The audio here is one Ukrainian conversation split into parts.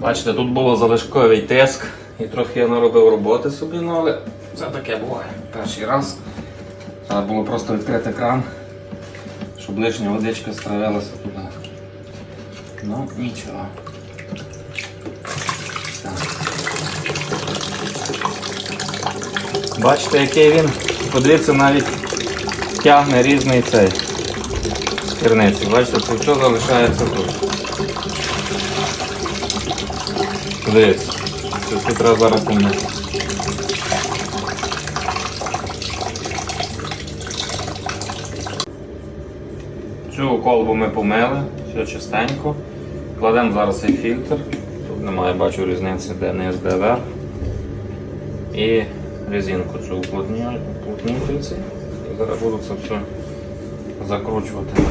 Бачите, тут було залишковий тиск і трохи я наробив роботи собі, ну але це таке буває. Перший раз. Треба було просто відкрити кран, щоб лишня водичка стравилася туди. Ну, нічого. Так. Бачите, який він? Подивіться, навіть тягне різний цей керниці. Бачите, це все залишається тут. Подивіться, це треба зараз помити. Цю колбу ми помили, все чистенько. Кладемо зараз цей фільтр. Тут немає, бачу різниці, де де верх. І резинку цю уплотню- уплотнительці. І зараз буду це все закручувати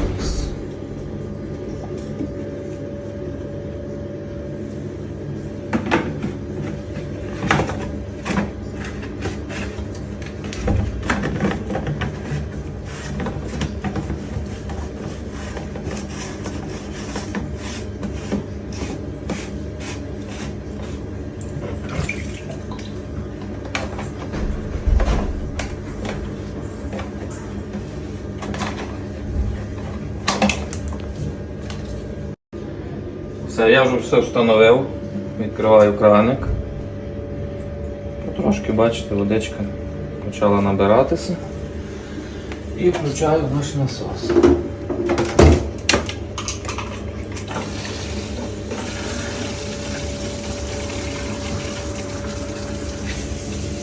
Все, я вже все встановив. Відкриваю краник. Потрошки, бачите, водичка почала набиратися. І включаю наш насос.